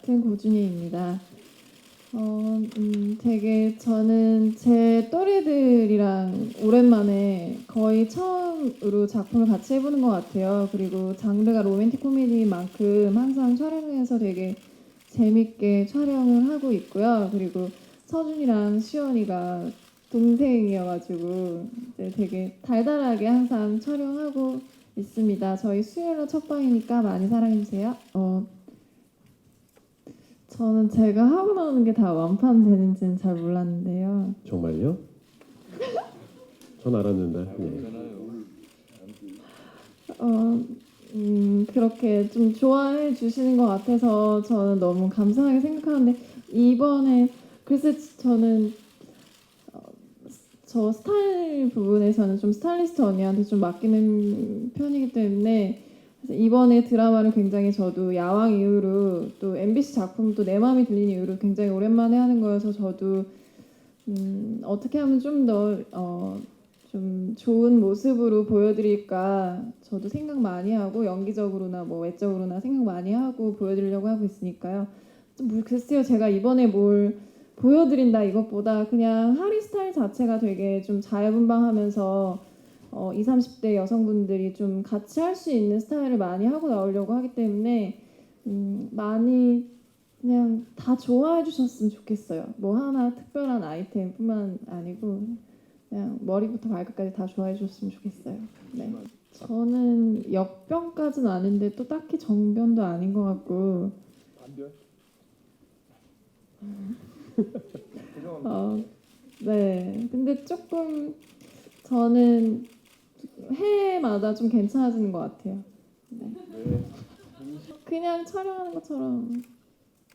고준희입니다. 어, 음, 되게 저는 제 또래들이랑 오랜만에 거의 처음으로 작품을 같이 해보는 것 같아요. 그리고 장르가 로맨틱 코미디인 만큼 항상 촬영에서 되게 재밌게 촬영을 하고 있고요. 그리고 서준이랑 시원이가 동생이어가지고 되게 달달하게 항상 촬영하고 있습니다. 저희 수요일날 첫 방이니까 많이 사랑해주세요. 어, 저는 제가 하고 나오는 게 다 완판 되는지는 잘 몰랐는데요. 정말요? 전 알았는데. 예. 어, 음, 그렇게 좀 좋아해 주시는 것 같아서 저는 너무 감사하게 생각하는데 이번에 글쎄 저는 어, 저 스타일 부분에서는 좀 스타일리스트 언니한테 좀 맡기는 편이기 때문에 이번에 드라마를 굉장히 저도 야왕 이후로 또 MBC 작품도 내 마음이 들리는 이후로 굉장히 오랜만에 하는 거여서 저도 음, 어떻게 하면 좀더 어, 좀 좋은 모습으로 보여드릴까 저도 생각 많이 하고 연기적으로나 뭐 외적으로나 생각 많이 하고 보여드리려고 하고 있으니까요. 좀 뭐, 글쎄요 제가 이번에 뭘 보여드린다 이것보다 그냥 하리 스타일 자체가 되게 좀 자유분방하면서 어, 20, 30대 여성분들이 좀 같이 할 수 있는 스타일을 많이 하고 나오려고 하기 때문에 음, 많이 그냥 다 좋아해 주셨으면 좋겠어요. 뭐 하나 특별한 아이템뿐만 아니고 그냥 머리부터 발끝까지 다 좋아해 주셨으면 좋겠어요. 네. 저는 역변까지는 아닌데 또 딱히 정변도 아닌 것 같고 반변? 어, 네. 근데 조금 저는 해마다 좀 괜찮아지는 것 같아요. 네. 네. 그냥 촬영하는 것처럼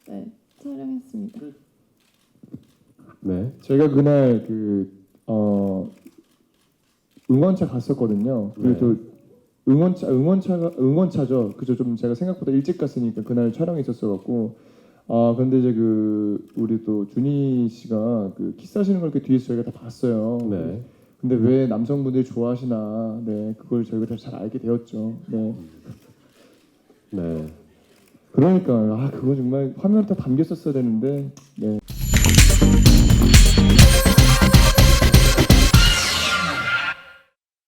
네 촬영했습니다. 네. 제가 그날 그 어, 응원차 갔었거든요. 그리고 네. 또 응원차 응원차가 응원차죠. 그죠? 좀 제가 생각보다 일찍 갔으니까 그날 촬영이 있었어갖고 아 근데 이제 그 우리 또 준희 씨가 그 키스하시는 걸 이렇게 뒤에서 저희가 다 봤어요. 네. 근데 왜 남성분들이 좋아하시나? 네, 그걸 저희가 다잘 알게 되었죠. 네. 네. 그러니까 아 그거 정말 화면에 다 담겼었어야 되는데 네.